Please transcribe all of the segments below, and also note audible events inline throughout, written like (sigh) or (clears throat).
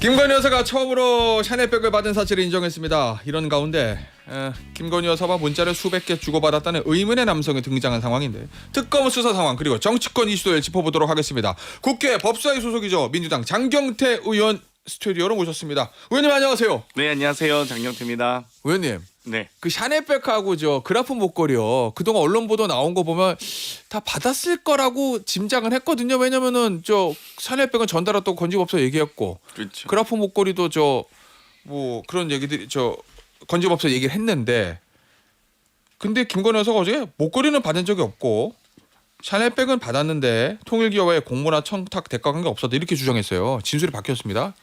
김건희 여사가 처음으로 샤넬백을 받은 사실을 인정했습니다. 이런 가운데 에, 김건희 여사와 문자를 수백 개 주고받았다는 의문의 남성이 등장한 상황인데 특검 수사 상황 그리고 정치권 이슈를 짚어보도록 하겠습니다. 국회 법사위 소속이죠 민주당 장경태 의원 스튜디오로 모셨습니다. 의원님 안녕하세요. 네 안녕하세요 장경태입니다. 의원님 네. 그 샤넬백하고 저 그라프 목걸이요. 그동안 언론 보도 나온 거 보면 다 받았을 거라고 짐작은 했거든요. 왜냐면은 저 샤넬백은 전달했다고 건지법사 얘기했고 그렇죠. 그라프 목걸이도 저 뭐 그런 얘기들이 저 건지법사 얘기를 했는데 근데 김건희 여사가 어제 목걸이는 받은 적이 없고 샤넬백은 받았는데 통일기업의 공모나 청탁 대가 관계 없었다 이렇게 주장했어요. 진술이 바뀌었습니다.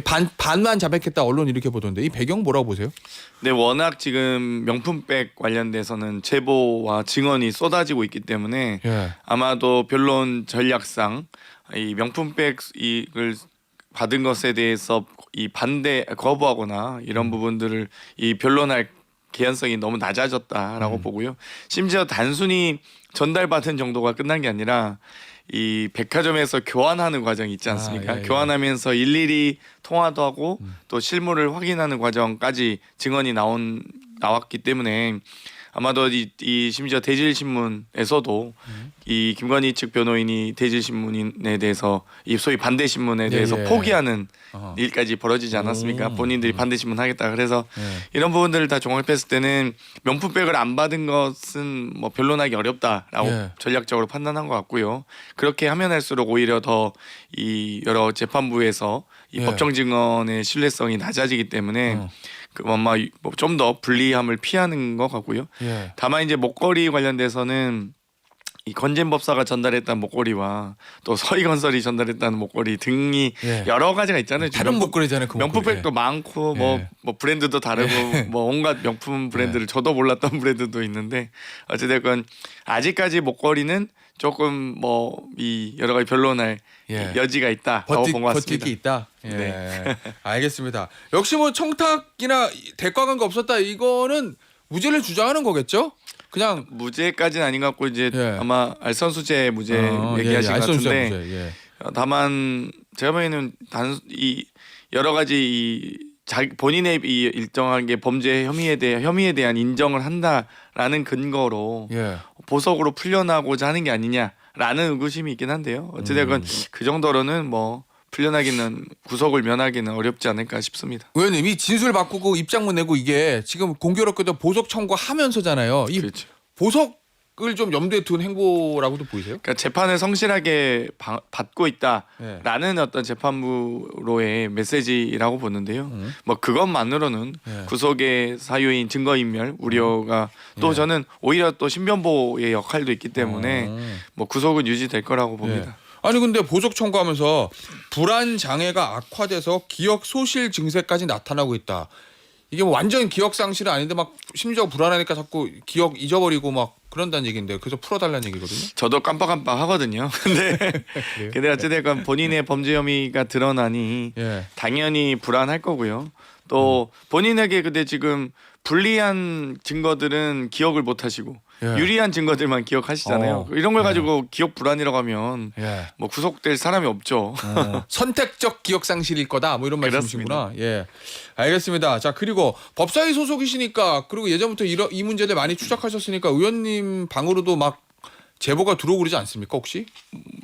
반 반만 자백했다 언론 이렇게 보던데 이 배경 뭐라고 보세요? 네 워낙 지금 명품백 관련돼서는 제보와 증언이 쏟아지고 있기 때문에 예. 아마도 변론 전략상 이 명품백 이걸 받은 것에 대해서 이 반대 거부하거나 이런 부분들을 이 변론할 개연성이 너무 낮아졌다라고 보고요. 심지어 단순히 전달받은 정도가 끝난 게 아니라 이 백화점에서 교환하는 과정이 있지 않습니까? 아, 예, 예. 교환하면서 일일이 통화도 하고 또 실물을 확인하는 과정까지 증언이 나온 나왔기 때문에 아마도 이, 이 심지어 대질 신문에서도 음. 이 김건희 측 변호인이 대질 신문에 대해서 이 소위 반대 신문에 대해서 예. 포기하는 어허. 일까지 벌어지지 않았습니까? 오. 본인들이 반대 신문 하겠다 그래서 예. 이런 부분들을 다 종합했을 때는 명품백을 안 받은 것은 뭐 변론하기 어렵다라고 예. 전략적으로 판단한 것 같고요. 그렇게 하면 할수록 오히려 더 이 여러 재판부에서 이 예. 법정 증언의 신뢰성이 낮아지기 때문에 어. 그 아마 좀 더 불리함을 피하는 것 같고요. 예. 다만 이제 목걸이 관련돼서는 이 건진 법사가 전달했던 목걸이와 또 서희건설이 전달했다는 목걸이 등이 예. 여러 가지가 있잖아요. 다른 명품- 목걸이잖아요. 그 명품백도 목걸이. 많고 뭐 예. 뭐 브랜드도 다르고 뭐 온갖 명품 브랜드를 저도 몰랐던 (laughs) 브랜드도 있는데 어찌됐건 아직까지 목걸이는 조금 뭐 이 여러 가지 변론할 예. 여지가 있다라고 버티, 본것 버틸 같습니다. 게 있다. 예. 네. (laughs) 알겠습니다. 역시 뭐 청탁이나 대가 관계 없었다 이거는 무죄를 주장하는 거겠죠? 그냥 무죄까지는 아닌 것 같고 이제 예. 아마 알선수재 무죄 어, 얘기하신 예, 예. 것 같은데 무죄, 예. 어, 다만 제가 보기에는 단이 여러 가지 이 자기 본인의 이 일정한 게 범죄 혐의에 대해 혐의에 대한 인정을 한다라는 근거로 예. 보석으로 풀려나고자 하는 게 아니냐라는 의구심이 있긴 한데요. 어찌됐건 음. 그 정도로는 뭐 풀려나기는 구속을 면하기는 어렵지 않을까 싶습니다. 의원님 이 진술 바꾸고 입장문 내고 이게 지금 공교롭게도 보석 청구하면서잖아요. 이 그렇죠. 보석 을좀 염두에 둔 행보라고도 보이세요? 그러니까 재판을 성실하게 바- 받고 있다라는 예. 어떤 재판부로의 메시지라고 보는데요. 음. 뭐 그것만으로는 예. 구속의 사유인 증거인멸 우려가 또 예. 저는 오히려 또 신변보호의 역할도 있기 때문에 어. 뭐 구속은 유지될 거라고 봅니다. 예. 아니 근데 보석 청구하면서 불안 장애가 악화돼서 기억 소실 증세까지 나타나고 있다. 이게 뭐 완전 기억 상실은 아닌데 막 심지어 불안하니까 자꾸 기억 잊어버리고 막 그런다는 얘기인데 그래서 풀어달라는 얘기거든요. 저도 깜빡깜빡 하거든요. (laughs) 근데? (laughs) 근데 어찌됐건 본인의 범죄 혐의가 드러나니 예. 당연히 불안할 거고요. 또 음. 본인에게 근데 지금 불리한 증거들은 기억을 못 하시고 예. 유리한 증거들만 기억하시잖아요. 어. 이런 걸 가지고 기억 불안이라고 하면 예. 뭐 구속될 사람이 없죠. 어, (laughs) 선택적 기억 상실일 거다. 뭐 이런 말씀이시구나. 예. 알겠습니다. 자, 그리고 법사위 소속이시니까 그리고 예전부터 이러, 이 문제들 많이 추적하셨으니까 의원님 방으로도 막 제보가 들어오고 그러지 않습니까, 혹시?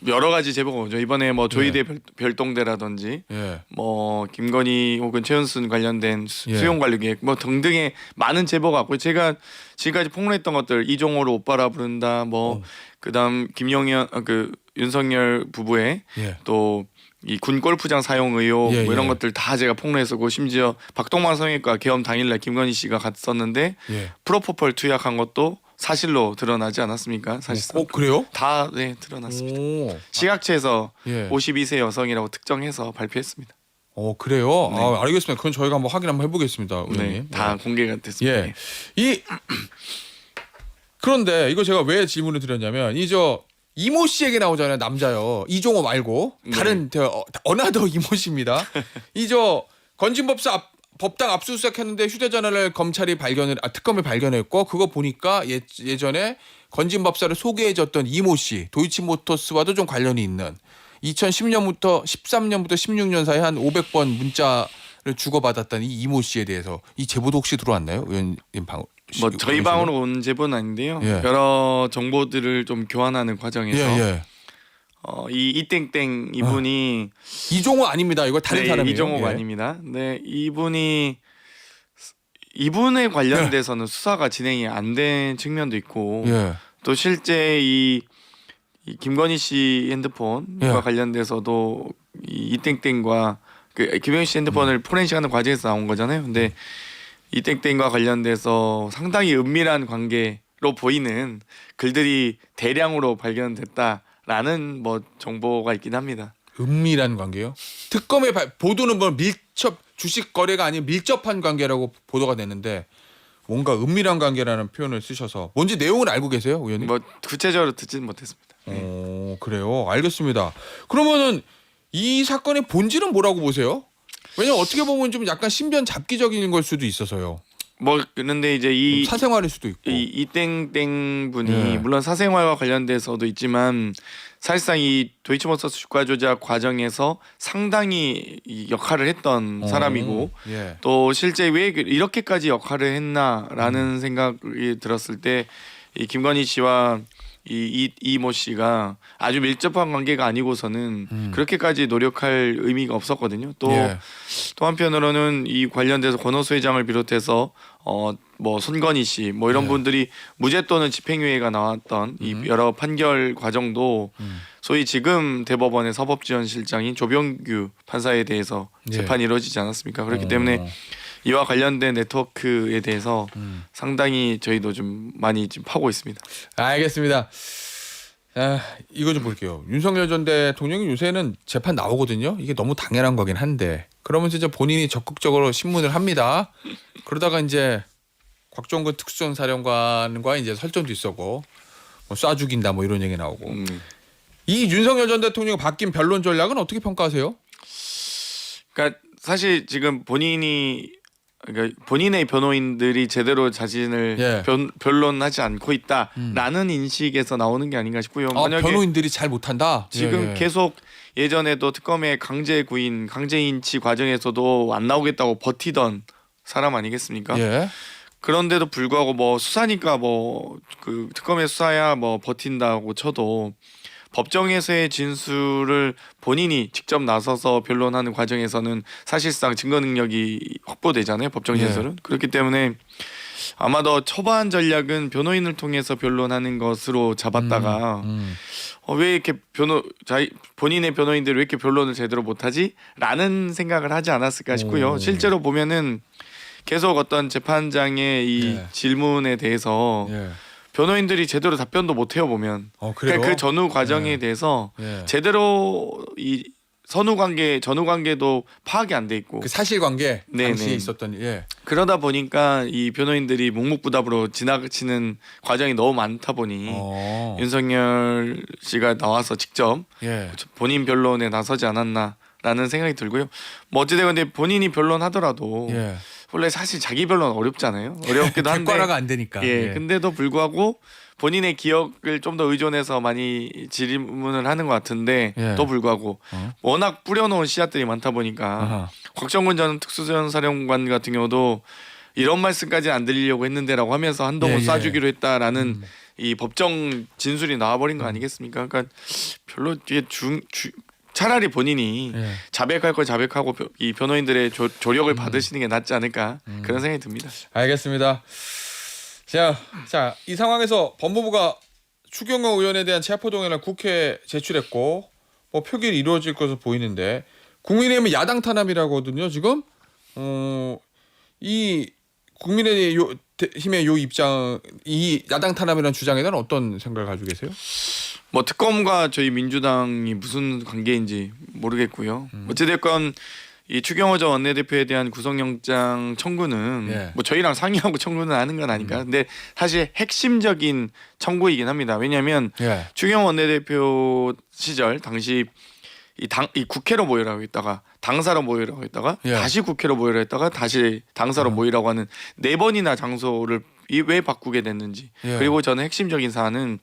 여러 가지 제보가 오죠. 이번에 뭐 네. 조이대 별, 별동대라든지 예. 뭐 김건희 혹은 최은순 관련된 수- 예. 수용 관리 계획 뭐 등등의 많은 제보가 왔고 제가 지금까지 폭로했던 것들 이종호를 오빠라 부른다 뭐 어. 그다음 김용현 아, 그 윤석열 부부의 예. 또 이 군 골프장 사용 의혹 예, 뭐 이런 예. 것들 다 제가 폭로했었고 심지어 박동만 성형외과 개엄 당일날 김건희 씨가 갔었는데 예. 프로포폴 투약한 것도 사실로 드러나지 않았습니까? 사실상 어, 그래요? 다 네 드러났습니다. 오. 시각처에서 예. 52세 여성이라고 특정해서 발표했습니다. 어, 그래요? 네. 아, 알겠습니다. 그건 저희가 한번 확인 한번 해 보겠습니다, 네, 의원님. 다 공개가 됐습니다. 예. 이 (clears throat) 그런데 이거 제가 왜 질문을 드렸냐면 이 저 이모 씨 얘기 나오잖아요 남자요 이종호 말고 네. 다른 저 어, 어나더 이모 씨입니다 (laughs) 이 저 건진법사 앞, 법당 압수수색했는데 휴대전화를 검찰이 발견을 아, 특검이 발견했고 그거 보니까 예, 예전에 건진 법사를 소개해줬던 이모 씨 도이치모터스와도 좀 관련이 있는 2010년부터 13년부터 16년 사이 한 500번 문자를 주고받았다는 이 이모 씨에 대해서 이 제보도 혹시 들어왔나요? 의원님 방 뭐 저희 방으로 온 제보는 아닌데요. 예. 여러 정보들을 좀 교환하는 과정에서 예, 예. 어, 이 이땡땡 이분이 이종호 아닙니다. 이거 다른 네, 사람이에요. 이종호가 예. 아닙니다. 네, 이분이 이분에 관련돼서는 수사가 진행이 안 된 측면도 있고 예. 또 실제 이, 이 김건희 씨 핸드폰과 예. 관련돼서도 이 이땡땡과 그 김건희 씨 핸드폰을 음. 포렌식하는 과정에서 나온 거잖아요. 근데 이땡땡과 관련돼서 상당히 은밀한 관계로 보이는 글들이 대량으로 발견됐다 라는 뭐 정보가 있긴 합니다. 은밀한 관계요? 특검의 발- 보도는 뭐 밀접 주식 거래가 아닌 밀접한 관계라고 보도가 됐는데 뭔가 은밀한 관계라는 표현을 쓰셔서 뭔지 내용을 알고 계세요, 의원님? 뭐 구체적으로 듣지는 못했습니다. 어, 그래요. 알겠습니다. 그러면은 이 사건의 본질은 뭐라고 보세요? 왜냐면 어떻게 보면 좀 약간 신변 잡기적인 걸 수도 있어서요. 뭐 그런데 이제 이 사생활일 수도 있고. 이 이 땡땡 분이 예. 물론 사생활과 관련돼서도 있지만 사실상 이 도이치모터스 주가 조작 과정에서 상당히 이 역할을 했던 어, 사람이고 예. 또 실제 왜 이렇게까지 역할을 했나라는 음. 생각이 들었을 때 이 김건희 씨와 이, 이 이모 씨가 아주 밀접한 관계가 아니고서는 음. 그렇게까지 노력할 의미가 없었거든요. 또 예. 또 한편으로는 이 관련돼서 권오수 회장을 비롯해서 어 뭐 손건희 씨 뭐 이런 네. 분들이 무죄 또는 집행유예가 나왔던 이 음. 여러 판결 과정도 음. 소위 지금 대법원의 사법지원실장인 조병규 판사에 대해서 예. 재판이 이루어지지 않았습니까? 그렇기 어. 때문에 이와 관련된 네트워크에 대해서 음. 상당히 저희도 좀 많이 지금 파고 있습니다. 알겠습니다. 아, 이거 좀 볼게요. 윤석열 전 대통령이 요새는 재판 나오거든요. 이게 너무 당연한 거긴 한데 그러면서 이제 본인이 적극적으로 신문을 합니다. 그러다가 이제 곽종근 특수전사령관과 이제 설전도 있었고 뭐 쏴 죽인다 뭐 이런 얘기 나오고 음. 이 윤석열 전 대통령 바뀐 변론 전략은 어떻게 평가하세요? 그러니까 사실 지금 본인이 그러니까 본인의 변호인들이 제대로 자신을 예. 변, 변론하지 않고 있다라는 인식에서 나오는 게 아닌가 싶고요. 아, 만약에 변호인들이 잘 못한다. 지금 예, 예. 계속 예전에도 특검의 강제 구인, 강제 인치 과정에서도 안 나오겠다고 버티던 사람 아니겠습니까? 예. 그런데도 불구하고 뭐 수사니까 뭐 그 특검의 수사야 뭐 버틴다고 쳐도 법정에서의 진술을 본인이 직접 나서서 변론하는 과정에서는 사실상 증거 능력이 확보되잖아요 법정 예. 진술은 그렇기 때문에 아마도 초반 전략은 변호인을 통해서 변론하는 것으로 잡았다가 음. 어, 왜 이렇게 변호 자 본인의 변호인들이 왜 이렇게 변론을 제대로 못하지?라는 생각을 하지 않았을까 싶고요. 오. 실제로 보면은 계속 어떤 재판장의 이 예. 질문에 대해서 예. 변호인들이 제대로 답변도 못 해요 보면 어 그래요. 그러니까 그 전후 과정에 예. 대해서 예. 제대로 이 선후 관계 전후 관계도 파악이 안 돼 있고 그 사실관계 네, 당시에 네. 있었던 예. 그러다 보니까 이 변호인들이 묵묵부답으로 지나치는 과정이 너무 많다 보니 어. 윤석열 씨가 나와서 직접 예. 본인 변론에 나서지 않았나라는 생각이 들고요. 뭐 어찌되건 본인이 변론하더라도 예. 원래 사실 자기 변론 어렵잖아요. 어렵기도 한데 객관화가 안 되니까. 예, 근데도 불구하고 본인의 기억을 좀 더 의존해서 많이 질문을 하는 것 같은데 예. 또 불구하고 어? 워낙 뿌려놓은 씨앗들이 많다 보니까 아하. 곽정근 전 특수전사령관 같은 경우도 이런 말씀까지 안 들리려고 했는데라고 하면서 한동훈 예, 예. 쏴주기로 했다라는 음. 이 법정 진술이 나와버린 거 아니겠습니까? 그러니까 별로 뒤에 중, 주, 차라리 본인이 예. 자백할 걸 자백하고 벼- 이 변호인들의 조, 조력을 음. 받으시는 게 낫지 않을까 그런 생각이 듭니다. 알겠습니다. 자, 자, 이 상황에서 법무부가 추경호 의원에 대한 체포동의안을 국회에 제출했고 뭐 표결이 이루어질 것으로 보이는데 국민의힘은 야당 탄압이라고 하거든요. 지금 어, 이 요, 대- 힘의 요 입장, 이 야당 탄압이라는 주장에 대한 어떤 생각을 가지고 계세요? 뭐 특검과 저희 민주당이 무슨 관계인지 모르겠고요. 음. 어찌됐건 이 추경호 전 원내대표에 대한 구속영장 청구는 예. 음. 뭐 저희랑 상의하고 청구는 하는 건 아니까. 근데 사실 핵심적인 청구이긴 합니다. 왜냐하면 예. 추경호 원내대표 시절 당시 이 당 이 국회로 모이라고 했다가 당사로 모이라고 했다가 예. 다시 국회로 모이라고 했다가 다시 당사로 어. 모이라고 하는 네 번이나 장소를 이 왜 바꾸게 됐는지 예. 그리고 저는 핵심적인 사안은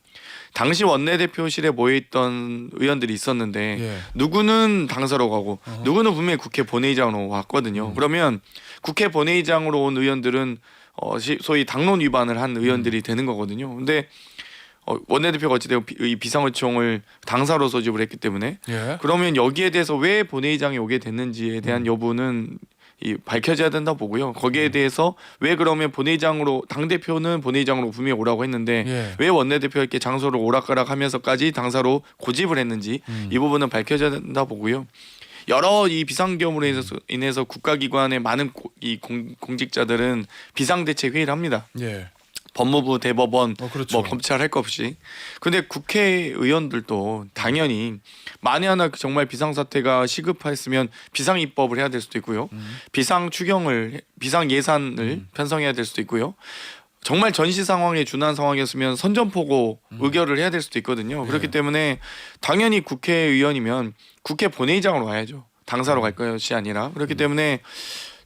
당시 원내대표실에 모여있던 의원들이 있었는데 예. 누구는 당사로 가고 어허. 누구는 분명히 국회 본회의장으로 왔거든요. 음. 그러면 국회 본회의장으로 온 의원들은 어, 시- 소위 당론 위반을 한 음. 의원들이 되는 거거든요. 근데 어, 원내대표가 어찌되고 비- 이 비상의총을 당사로 소집을 했기 때문에 예. 그러면 여기에 대해서 왜 본회의장에 오게 됐는지에 대한 여부는 이 밝혀져야 된다 보고요. 거기에 대해서 왜 그러면 본회의장으로 당 대표는 본회의장으로 분명히 오라고 했는데 예. 왜 원내대표에게 장소를 오락가락하면서까지 당사로 고집을 했는지 음. 이 부분은 밝혀져야 된다 보고요. 여러 이 비상경으로 인해서, 인해서 국가기관의 많은 고- 이 공, 공직자들은 비상대책 회의를 합니다. 예. 법무부, 대법원, 어 그렇죠. 뭐 검찰 할거 없이. 근데 국회의원들도 당연히 만에 하나 정말 비상사태가 시급했으면 비상 입법을 해야 될 수도 있고요. 음. 비상 추경을 비상 예산을 편성해야 될 수도 있고요. 정말 전시 상황에 준한 상황이었으면 선전포고 음. 의결을 해야 될 수도 있거든요. 그렇기 예. 때문에 당연히 국회의원이면 국회 본회의장으로 와야죠. 당사로 갈 것이 아니라 음. 그렇기 때문에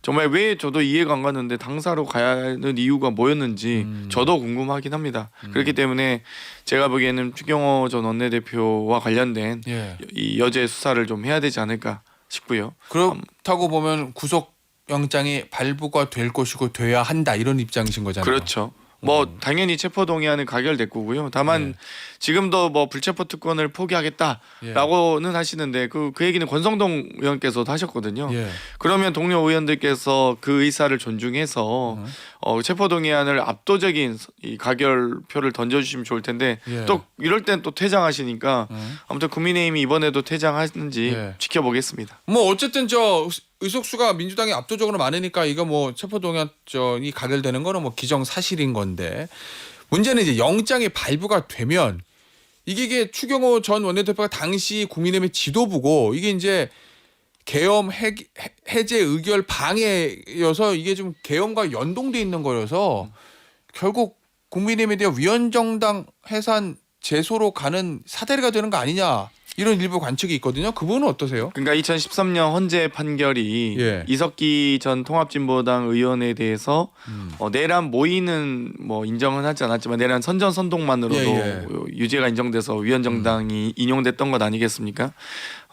정말 왜 저도 이해가 안 갔는데 당사로 가야 하는 이유가 뭐였는지 음. 저도 궁금하긴 합니다. 그렇기 때문에 제가 보기에는 추경호 전 원내대표와 관련된 예. 이 여죄 수사를 좀 해야 되지 않을까 싶고요. 그렇다고 보면 구속 영장이 발부가 될 것이고 돼야 한다 이런 입장이신 거잖아요. 그렇죠. 뭐 음. 당연히 체포 동의안은 가결됐고요. 다만 네. 지금도 뭐 불체포 특권을 포기하겠다라고는 예. 하시는데 그그 얘기는 권성동 의원께서도 하셨거든요. 예. 그러면 동료 의원들께서 그 의사를 존중해서 음. 어, 체포 동의안을 압도적인 이 가결표를 던져주시면 좋을 텐데 예. 또 이럴 땐 또 퇴장하시니까 음. 아무튼 국민의힘이 이번에도 퇴장하는지 예. 지켜보겠습니다. 뭐 어쨌든 저 의석수가 민주당이 압도적으로 많으니까 이거 뭐 체포동의안이 가결되는 거는 뭐 기정사실인 건데 문제는 이제 영장이 발부가 되면 이게, 이게 추경호 전 원내대표가 당시 국민의힘의 지도부고 이게 이제 계엄 해, 해- 해제 의결 방해여서 이게 좀 계엄과 연동돼 있는 거여서 결국 국민의힘에 대한 위헌정당 해산 제소로 가는 사대리가 되는 거 아니냐 이런 일부 관측이 있거든요. 그 부분은 어떠세요? 그러니까 2013년 헌재 판결이 예. 이석기 전 통합진보당 의원에 대해서 음. 어, 내란 모의는 뭐 인정은 하지 않았지만 내란 선전 선동만으로도 예, 예. 유죄가 인정돼서 위헌정당이 인용됐던 것 아니겠습니까?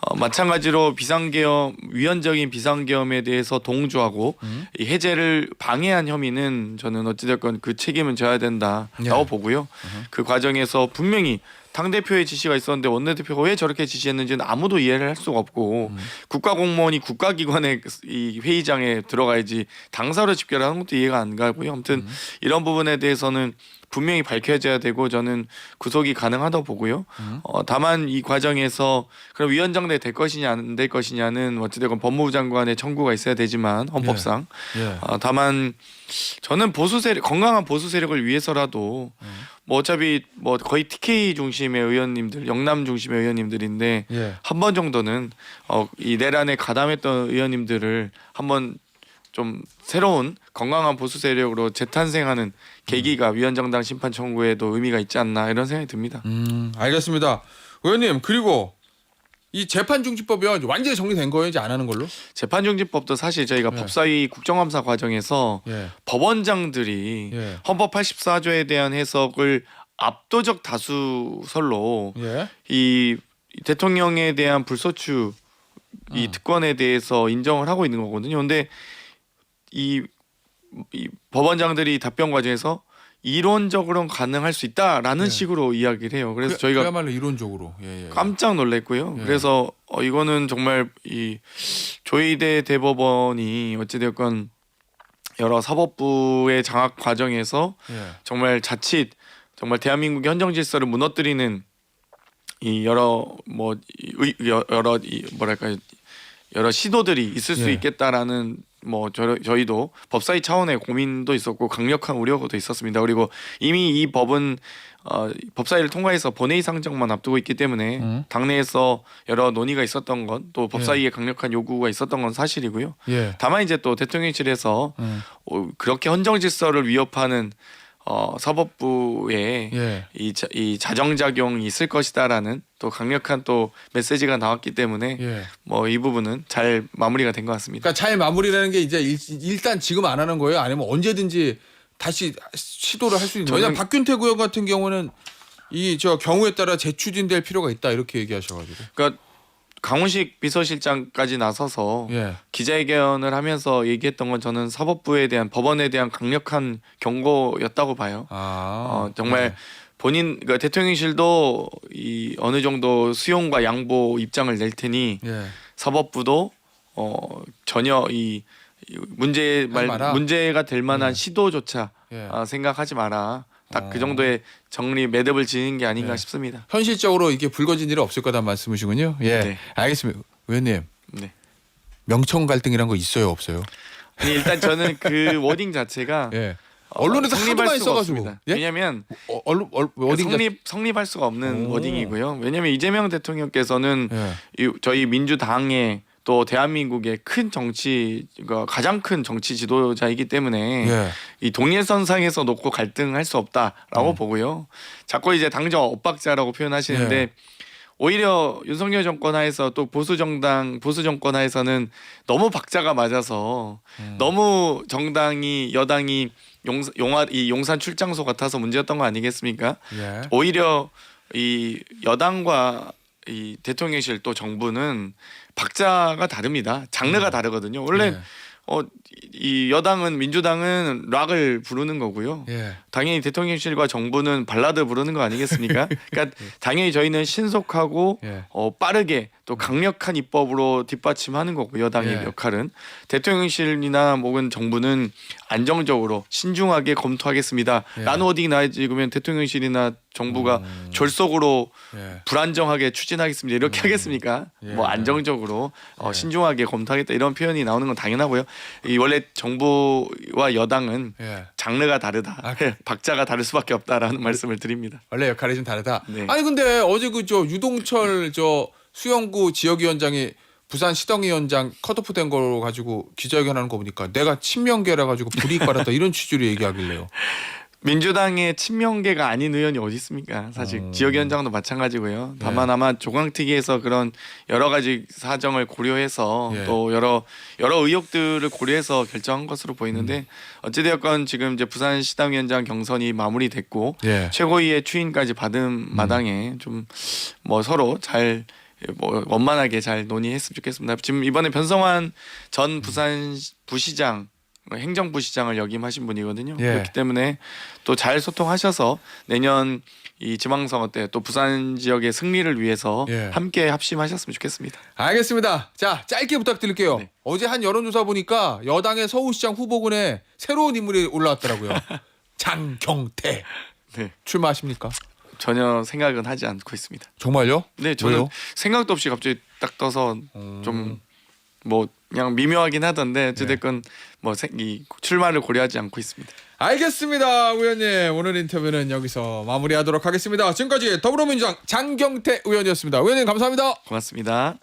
어, 마찬가지로 비상계엄 위헌적인 비상계엄에 대해서 동조하고 음. 이 해제를 방해한 혐의는 저는 어찌됐건 그 책임은 져야 된다라고 예. 보고요. 그 과정에서 분명히 당 대표의 지시가 있었는데 원내 대표가 왜 저렇게 지시했는지는 아무도 이해를 할 수가 없고 음. 국가 공무원이 국가 기관의 이 회의장에 들어가야지 당사로 집결하는 것도 이해가 안 가고요. 아무튼 음. 이런 부분에 대해서는 분명히 밝혀져야 되고 저는 구속이 가능하다고 보고요. 음. 어, 다만 이 과정에서 그럼 위원장대 될 것이냐 안 될 것이냐는 어찌됐건 법무부 장관의 청구가 있어야 되지만 헌법상 예. 어, 다만 저는 보수 세력 건강한 보수 세력을 위해서라도 음. 뭐 어차피 뭐 거의 TK 중심의 의원님들 영남 중심의 의원님들인데 예. 한번 정도는 어, 이 내란에 가담했던 의원님들을 한번 좀 새로운 건강한 보수 세력으로 재탄생하는 계기가 위원정당 심판 청구에도 의미가 있지 않나 이런 생각이 듭니다. 음, 알겠습니다. 의원님 그리고 이 재판 중지법이 완전히 정리된 거예요, 이제 안 하는 걸로? 재판중지법도 사실 저희가 네. 법사위 국정감사 과정에서 예. 법원장들이 예. 헌법 84조에 대한 해석을 압도적 다수설로 예. 이 대통령에 대한 불소추 이 음. 특권에 대해서 인정을 하고 있는 거거든요. 근데 이, 이 법원장들이 답변 과정에서 이론적으로는 가능할 수 있다라는 네. 식으로 이야기를 해요. 그래서 그, 저희가 그야말로 이론적으로. 예, 예. 깜짝 놀랐고요. 예. 그래서 어, 이거는 정말 이 조희대 대법원이 어찌됐건 여러 사법부의 장악 과정에서 예. 정말 자칫 정말 대한민국의 헌정 질서를 무너뜨리는 이 여러 뭐 이 여- 여러 이 뭐랄까 여러 시도들이 있을 수 예. 있겠다라는 뭐 저, 저희도 법사위 차원의 고민도 있었고 강력한 우려도 있었습니다. 그리고 이미 이 법은 어, 법사위를 통과해서 본회의 상정만 앞두고 있기 때문에 음. 당내에서 여러 논의가 있었던 건 또 법사위의 강력한 요구가 있었던 건 사실이고요. 예. 다만 이제 또 대통령실에서 음. 어, 그렇게 헌정 질서를 위협하는 어, 사법부의 예. 이, 자, 이 자정작용이 있을 것이다라는 또 강력한 또 메시지가 나왔기 때문에 예. 뭐 이 부분은 잘 마무리가 된 것 같습니다. 그러니까 잘 마무리라는 게 이제 일, 일단 지금 안 하는 거예요? 아니면 언제든지 다시 시도를 할 수 있는. 왜냐면 박균택 의원 같은 경우는 이 저 경우에 따라 재추진될 필요가 있다 이렇게 얘기하셔가지고. 그러니까 강훈식 비서실장까지 나서서 예. 기자회견을 하면서 얘기했던 건 저는 사법부에 대한 법원에 대한 강력한 경고였다고 봐요. 아 어, 정말 본인 그러니까 대통령실도 이 어느 정도 수용과 양보 입장을 낼 테니 예. 사법부도 어 전혀 이, 이 문제 말 마라. 문제가 될 만한 예. 시도조차 예. 아, 생각하지 마라. 딱그 어. 정도의 정리 매듭을 지는 게 아닌가 예. 싶습니다. 현실적으로 이게 불거진 일은 없을 거다 말씀이시군요. 예. 네. 알겠습니다. 의원님 네. 명청 갈등이란 거 있어요 없어요? 아니, 일단 저는 그 (laughs) 워딩 자체가 예. 어, 언론에서 성립할 많이 수가 써가지고. 없습니다. 예? 왜냐하면 어, 언론 얼, 어딘가 성립 성립할 수가 없는 오. 워딩이고요. 왜냐하면 이재명 대통령께서는 예. 이, 저희 민주당의 또 대한민국의 큰 정치 그 가장 큰 정치 지도자이기 때문에 예. 이 동일선상에서 놓고 갈등할 수 없다라고 음. 보고요. 자꾸 이제 당정 엇박자라고 표현하시는데 예. 오히려 윤석열 정권 하에서 또 보수 정당 보수 정권 하에서는 너무 박자가 맞아서 음. 너무 정당이 여당이 용, 용화, 이 용산 출장소 같아서 문제였던 거 아니겠습니까? 예. 오히려 이 여당과 이 대통령실 또 정부는 박자가 다릅니다. 장르가 다르거든요. 원래 예. 어, 이 여당은 민주당은 락을 부르는 거고요. 예. 당연히 대통령실과 정부는 발라드 부르는 거 아니겠습니까? (laughs) 그러니까 당연히 저희는 신속하고 예. 어, 빠르게 또 강력한 입법으로 뒷받침하는 거고 여당의 예. 역할은 대통령실이나 혹은 정부는 안정적으로 신중하게 검토하겠습니다. 예. 라는 워딩이 나야지 그러면 대통령실이나 정부가 음. 졸속으로 예. 불안정하게 추진하겠습니다. 이렇게 하겠습니까? 예. 뭐 안정적으로 어, 예. 신중하게 검토하겠다 이런 표현이 나오는 건 당연하고요. 이 원래 정부와 여당은 예. 장르가 다르다. 아, (laughs) 박자가 다를 수밖에 없다라는 말씀을 드립니다. 원래 역할이 좀 다르다. 네. 아니 근데 어제 그 저 유동철 저 수영구 지역위원장이 부산 시당위원장 컷오프 된 거로 가지고 기자회견하는 거 보니까 내가 친명계라 가지고 불이익 받았다 이런 취지로 얘기하길래요. (laughs) 민주당의 친명계가 아닌 의원이 어디 있습니까? 사실 음. 지역위원장도 마찬가지고요. 다만 네. 아마 조강특위에서 그런 여러 가지 사정을 고려해서 예. 또 여러 여러 의혹들을 고려해서 결정한 것으로 보이는데 음. 어찌되었건 지금 이제 부산 시당위원장 경선이 마무리됐고 예. 최고위의 추인까지 받은 마당에 좀 뭐 서로 잘 뭐 원만하게 잘 논의했으면 좋겠습니다. 지금 이번에 변성환 전 부산 부시장 행정부 시장을 역임하신 분이거든요. 예. 그렇기 때문에 또 잘 소통하셔서 내년 이 지방선거 때 또 부산 지역의 승리를 위해서 예. 함께 합심하셨으면 좋겠습니다. 알겠습니다. 자 짧게 부탁드릴게요. 네. 어제 한 여론조사 보니까 여당의 서울시장 후보군에 새로운 인물이 올라왔더라고요. (laughs) 장경태 네. 출마하십니까? 전혀 생각은 하지 않고 있습니다. 정말요? 네, 저는 왜요? 생각도 없이 갑자기 딱 떠서 음. 좀뭐 그냥 미묘하긴 하던데 어찌됐건 뭐이 출마를 고려하지 않고 있습니다. 알겠습니다, 의원님. 오늘 인터뷰는 여기서 마무리하도록 하겠습니다. 지금까지 더불어민주당 장경태 의원이었습니다. 의원님 감사합니다. 고맙습니다.